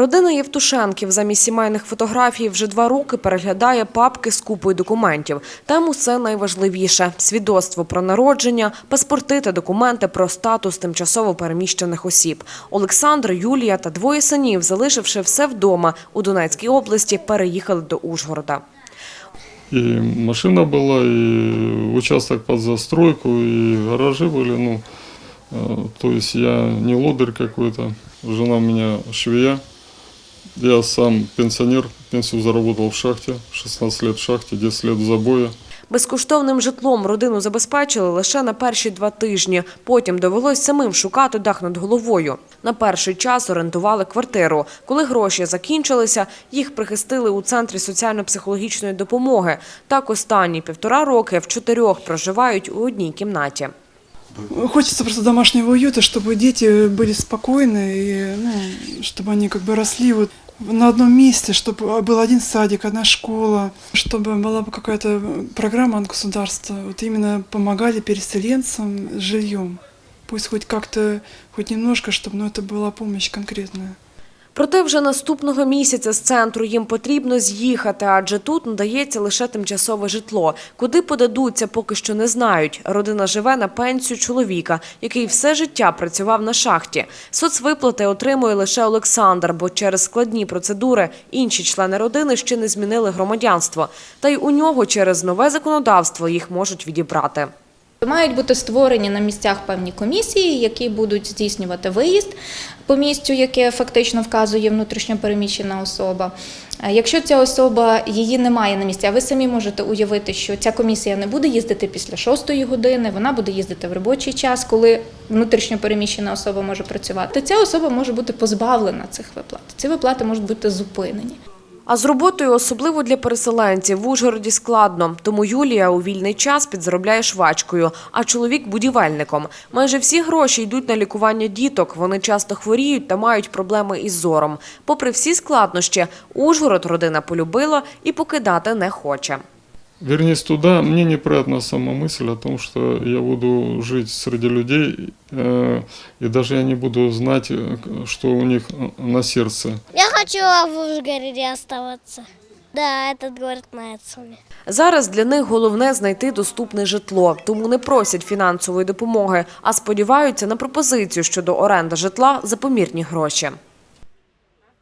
Родина Євтушенків замість сімейних фотографій вже два роки переглядає папки з купою документів. Там усе найважливіше – свідоцтво про народження, паспорти та документи про статус тимчасово переміщених осіб. Олександр, Юлія та двоє синів, залишивши все вдома у Донецькій області, переїхали до Ужгорода. И машина была, и участок под застройку, и гаражи были. Ну, э, то есть я не лодырь какой-то, жена у меня швея. Я сам пенсионер, пенсию заработал в шахте, 16 лет в шахте, 10 лет в забое. Безкоштовним житлом родину забезпечили лише на перші два тижні. Потім довелось самим шукати дах над головою. На перший час орендували квартиру. Коли гроші закінчилися, їх прихистили у центрі соціально-психологічної допомоги. Так останні півтора роки в чотирьох проживають у одній кімнаті. Хочется просто домашнего уюта, чтобы дети были спокойны, и, ну, чтобы они как бы росли вот на одном месте, чтобы был один садик, одна школа, чтобы была бы какая-то программа от государства, вот именно помогали переселенцам с жильем. Пусть хоть как-то, хоть немножко, чтобы ну, это была помощь конкретная. Проте вже наступного місяця з центру їм потрібно з'їхати, адже тут надається лише тимчасове житло. Куди подадуться, поки що не знають. Родина живе на пенсію чоловіка, який все життя працював на шахті. Соцвиплати отримує лише Олександр, бо через складні процедури інші члени родини ще не змінили громадянство. Та й у нього через нове законодавство їх можуть відібрати. Мають бути створені на місцях певні комісії, які будуть здійснювати виїзд по місцю, яке фактично вказує внутрішньо переміщена особа. Е, Якщо ця особа її немає на місці, а ви самі можете уявити, що ця комісія не буде їздити після шостої години, вона буде їздити в робочий час, коли внутрішньо переміщена особа може працювати. Ця особа може бути позбавлена цих виплат. Ці виплати можуть бути зупинені. А з роботою, особливо для переселенців, в Ужгороді складно. Тому Юлія у вільний час підзаробляє швачкою, а чоловік – будівельником. Майже всі гроші йдуть на лікування діток. Вони часто хворіють та мають проблеми із зором. Попри всі складнощі, Ужгород родина полюбила і покидати не хоче. Вернись туда, мне неприятна сама мысль о том, что я буду жить среди людей, э, и даже я не буду знать, э, что у них э, на сердце. Хочу в Ужгороді оставаться. Да, этот город. Зараз для них головне знайти доступне житло, тому не просять фінансової допомоги, а сподіваються на пропозицію щодо оренди житла за помірні гроші.